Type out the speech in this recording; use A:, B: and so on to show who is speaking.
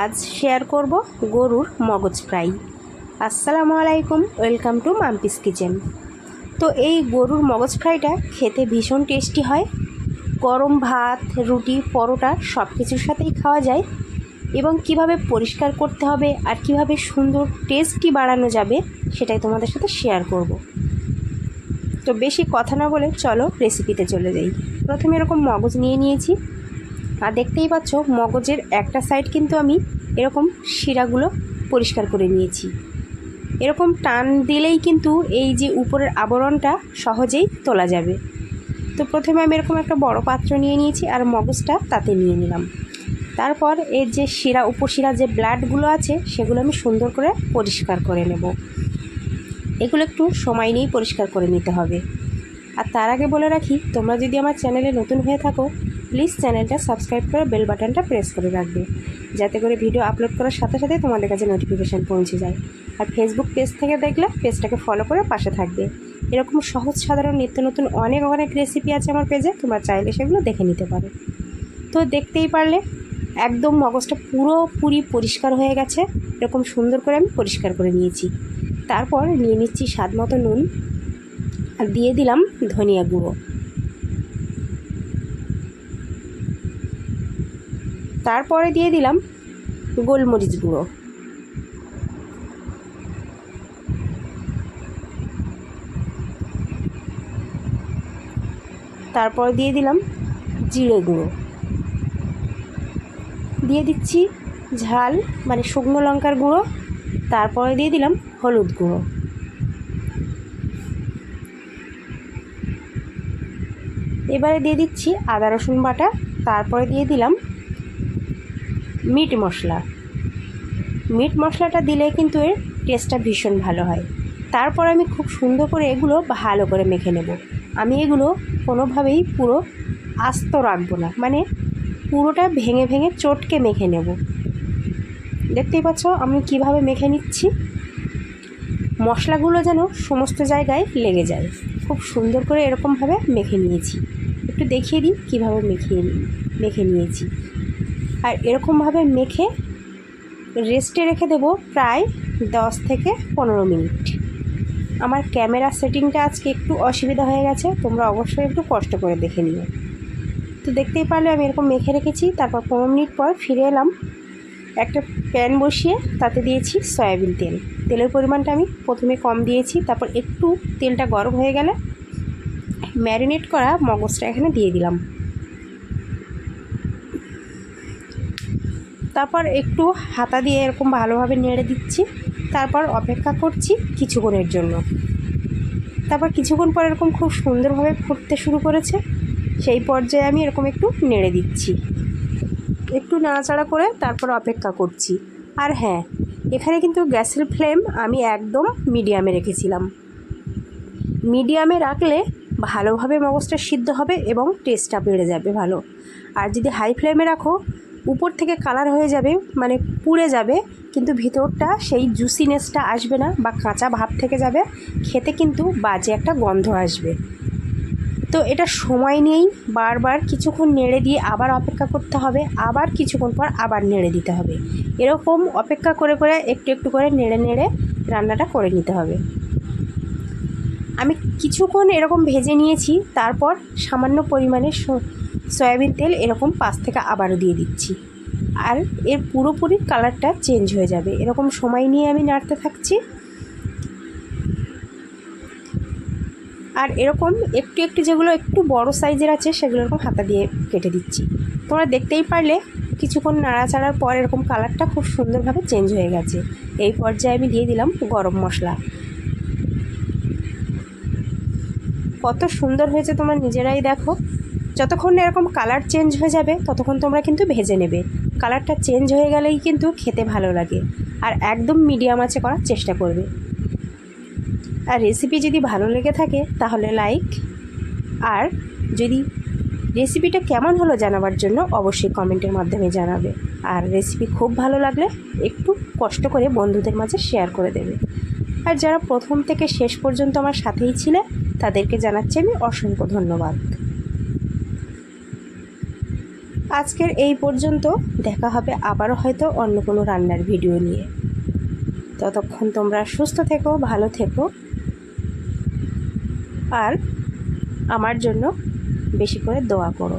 A: আজ শেয়ার করব গরুর মগজ ফ্রাই। আসসালামু আলাইকুম, ওয়েলকাম টু মাম্পিস কিচেন। তো এই গরুর মগজ ফ্রাইটা খেতে ভীষণ টেস্টি হয়। গরম ভাত, রুটি, পরোটা সব কিছুর সাথেই খাওয়া যায় এবং কীভাবে পরিষ্কার করতে হবে আর কীভাবে সুন্দর টেস্টি বাড়ানো যাবে সেটাই তোমাদের সাথে শেয়ার করব। তো বেশি কথা না বলে চলো রেসিপিতে চলে যাই। প্রথমে এরকম মগজ নিয়ে নিয়েছি। আর দেখতেই পাচ্ছ, মগজের একটা সাইড কিন্তু আমি এরকম শিরাগুলো পরিষ্কার করে নিয়েছি। এরকম টান দিলেই কিন্তু এই যে উপরের আবরণটা সহজেই তোলা যাবে। তো প্রথমে আমি এরকম একটা বড় পাত্র নিয়ে নিয়েছি আর মগজটা তাতে নিয়ে নিলাম। তারপর এর যে শিরা, উপশিরা যে ব্লাডগুলো আছে, সেগুলো আমি সুন্দর করে পরিষ্কার করে নেব। এগুলো একটু সময় নিয়েই পরিষ্কার করে নিতে হবে। আর তার আগে বলে রাখি, তোমরা যদি আমার চ্যানেলে নতুন হয়ে থাকো প্লিজ চ্যানেলটা সাবস্ক্রাইব করে বেল বাটনটা প্রেস করে রাখবে, যাতে করে ভিডিও আপলোড করার সাথে সাথে তোমাদের কাছে নোটিফিকেশান পৌঁছে যায়। আর ফেসবুক পেজ থেকে দেখলে পেজটাকে ফলো করে পাশে থাকবে। এরকম সহজ সাধারণ নিত্য নতুন অনেক অনেক রেসিপি আছে আমার পেজে তোমরা চাইলে সেগুলো দেখে নিতে পারো। তো দেখতেই পারলে একদম মগজটা পুরোপুরি পরিষ্কার হয়ে গেছে, এরকম সুন্দর করে আমি পরিষ্কার করে নিয়েছি। তারপর নিয়ে নিচ্ছি স্বাদ মতো নুন, আর দিয়ে দিলাম ধনিয়া গুঁড়ো। তারপরে দিয়ে দিলাম গোলমরিচ গুঁড়ো। তারপর দিয়ে দিলাম জিরে গুঁড়ো। দিয়ে দিচ্ছি ঝাল মানে শুকনো লঙ্কার গুঁড়ো। তারপরে দিয়ে দিলাম হলুদ গুঁড়ো। এবারে দিয়ে দিচ্ছি আদা রসুন বাটা। তারপরে দিয়ে দিলাম মিট মশলা। মিট মশলাটা দিলে কিন্তু এর টেস্টটা ভীষণ ভালো হয়। তারপর আমি খুব সুন্দর করে এগুলো ভালো করে মেখে নেব। আমি এগুলো কোনোভাবেই পুরো আস্ত রাখব না। মানে পুরোটা ভেঙে ভেঙে চটকে মেখে নেব। দেখতেই পাচ্ছ আমি কীভাবে মেখে নিচ্ছি? মশলাগুলো যেন সমস্ত জায়গায় লেগে যায়। খুব সুন্দর করে এরকমভাবে মেখে নিয়েছি। একটু দেখিয়ে দিই কীভাবে মেখে মেখে নিয়েছি। আর এরকমভাবে মেখে রেস্টে রেখে দেবো প্রায় দশ থেকে পনেরো মিনিট। আমার ক্যামেরা সেটিংটা আজকে একটু অসুবিধা হয়ে গেছে, তোমরা অবশ্যই একটু কষ্ট করে দেখে নিও। তো দেখতেই পারলে আমি এরকম মেখে রেখেছি, তারপর পনেরো মিনিট পর ফিরে এলাম। একটা প্যান বসিয়ে তাতে দিয়েছি সয়াবিন তেল। তেলের পরিমাণটা আমি প্রথমে কম দিয়েছি, তারপর একটু তেলটা গরম হয়ে গেলে ম্যারিনেট করা মগজটা এখানে দিয়ে দিলাম। তারপর একটু হাতা দিয়ে এরকম ভালোভাবে নেড়ে দিচ্ছি। তারপর অপেক্ষা করছি কিছুক্ষণের জন্য। তারপর কিছুক্ষণ পর এরকম খুব সুন্দরভাবে ফুটতে শুরু করেছে। সেই পর্যায়ে আমি এরকম একটু নেড়ে দিচ্ছি। একটু নাড়াচাড়া করে তারপর অপেক্ষা করছি। আর হ্যাঁ এখানে কিন্তু গ্যাসের ফ্লেম আমি একদম মিডিয়ামে রেখেছিলাম। মিডিয়ামে রাখলে ভালোভাবে মগজটা সিদ্ধ হবে এবং টেস্টটা বেড়ে যাবে ভালো। আর যদি হাই ফ্লেমে রাখো উপর থেকে কালার হয়ে যাবে মানে পুড়ে যাবে, কিন্তু ভিতরটা সেই জুসিনেসটা আসবে না বা কাঁচা ভাব থেকে যাবে, খেতে কিন্তু বাজে একটা গন্ধ আসবে। তো এটা সময় নিয়েই বারবার কিছুক্ষণ নেড়ে দিয়ে আবার অপেক্ষা করতে হবে, আবার কিছুক্ষণ পর আবার নেড়ে দিতে হবে। এরকম অপেক্ষা করে করে একটু একটু করে নেড়ে নেড়ে রান্নাটা করে নিতে হবে। আমি কিছুক্ষণ এরকম ভেজে নিয়েছি, তারপর সামান্য পরিমাণে সয়াবিন তেল এরকম পাশ থেকে আবারও দিয়ে দিচ্ছি। আর এর পুরোপুরি কালারটা চেঞ্জ হয়ে যাবে। এরকম সময় নিয়ে আমি নাড়তে থাকছি। আর এরকম একটু একটু যেগুলো একটু বড় সাইজের আছে, সেগুলো এরকম হাতা দিয়ে কেটে দিচ্ছি। তোমরা দেখতেই পারলে কিছুক্ষণ নাড়াচাড়ার পর এরকম কালারটা খুব সুন্দরভাবে চেঞ্জ হয়ে গেছে। এই পর্যায়ে আমি দিয়ে দিলাম গরম মশলা। কত সুন্দর হয়েছে তোমার নিজেরাই দেখো। যতক্ষণ না এরকম কালার চেঞ্জ হয়ে যাবে, ততক্ষণ তোমরা কিন্তু ভেজে নেবে। কালারটা চেঞ্জ হয়ে গেলেই কিন্তু খেতে ভালো লাগে। আর একদম মিডিয়াম আছে করার চেষ্টা করবে। আর রেসিপি যদি ভালো লেগে থাকে, তাহলে লাইক আর যদি রেসিপিটা কেমন হলো জানাবার জন্য, অবশ্যই কমেন্টের মাধ্যমে জানাবে। আর রেসিপি খুব ভালো লাগলে, একটু কষ্ট করে বন্ধুদের মাঝে শেয়ার করে দেবে। আর যারা প্রথম থেকে শেষ পর্যন্ত আমার সাথেই ছিলে, তাদেরকে জানাচ্ছি আমি অসংখ্য ধন্যবাদ। আজকের এই পর্যন্ত। দেখা হবে আবারও হয়তো অন্য কোনো রান্নার ভিডিও নিয়ে। ততক্ষণ তোমরা সুস্থ থেকো, ভালো থেকো। আর আমার জন্য বেশি করে দোয়া করো।